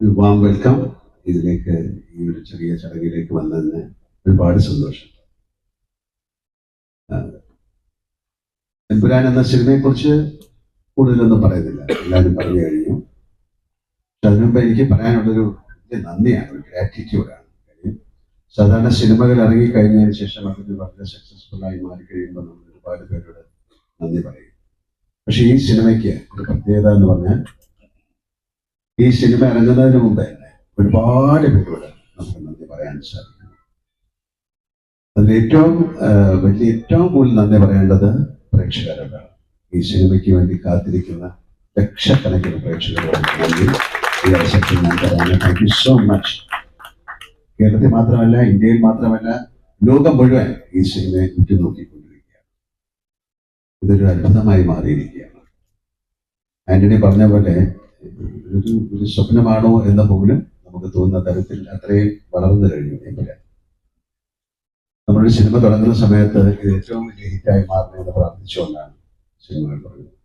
Warm welcome ഇതിലേക്ക് ഈ ഒരു ചെറിയ ചടങ്ങിലേക്ക് വന്നതിന് ഒരുപാട് സന്തോഷം. എമ്പുരാൻ എന്ന സിനിമയെക്കുറിച്ച് കൂടുതലൊന്നും പറയുന്നില്ല. എല്ലാവരും പറഞ്ഞു കഴിഞ്ഞു. പക്ഷെ അതിനുമുമ്പ് എനിക്ക് പറയാനുള്ളൊരു നന്ദിയാണ് ഒരു ഗ്രാറ്റിറ്റ്യൂഡാണ് സാധാരണ സിനിമകൾ ഇറങ്ങി കഴിഞ്ഞതിന് ശേഷം അതിന് വളരെ സക്സസ്ഫുൾ ആയി മാറി കഴിയുമ്പോൾ നമ്മൾ ഒരുപാട് പേരോട് നന്ദി പറയും. പക്ഷെ ഈ സിനിമയ്ക്ക് ഒരു പ്രത്യേകത എന്ന് പറഞ്ഞാൽ ഈ സിനിമ ഇറങ്ങുന്നതിന് മുമ്പ് തന്നെ ഒരുപാട് പേരോട് നമുക്ക് നന്ദി പറയാൻ സാധിക്കും അതിൽ ഏറ്റവും വലിയ ഏറ്റവും കൂടുതൽ നന്ദി പറയേണ്ടത് പ്രേക്ഷകരോടാണ്. ഈ സിനിമയ്ക്ക് വേണ്ടി കാത്തിരിക്കുന്ന ലക്ഷക്കണക്കിന് പ്രേക്ഷകരോട് നന്ദി. ഈ അവസരത്തിൽ ഞാൻ പറയുന്നു താങ്ക് യു സോ മച്ച് കേരളത്തിൽ മാത്രമല്ല ഇന്ത്യയിൽ മാത്രമല്ല ലോകം മുഴുവൻ ഈ സിനിമയെ ഉറ്റുനോക്കിക്കൊണ്ടിരിക്കുകയാണ്. ഇതൊരു അത്ഭുതമായി മാറിയിരിക്കുകയാണ്. ആന്റണി പറഞ്ഞ പോലെ ഒരു ഒരു സ്വപ്നമാണോ എന്ന പോലും നമുക്ക് തോന്നുന്ന തരത്തിൽ അത്രയും വളർന്നു കഴിഞ്ഞു എമ്പുരാൻ നമ്മളൊരു സിനിമ തുടങ്ങുന്ന സമയത്ത് ഇത് ഏറ്റവും വലിയ ഹിറ്റായി മാറണമെന്ന് പ്രാർത്ഥിച്ചുകൊണ്ടാണ് സിനിമകൾ തുടങ്ങുന്നത്.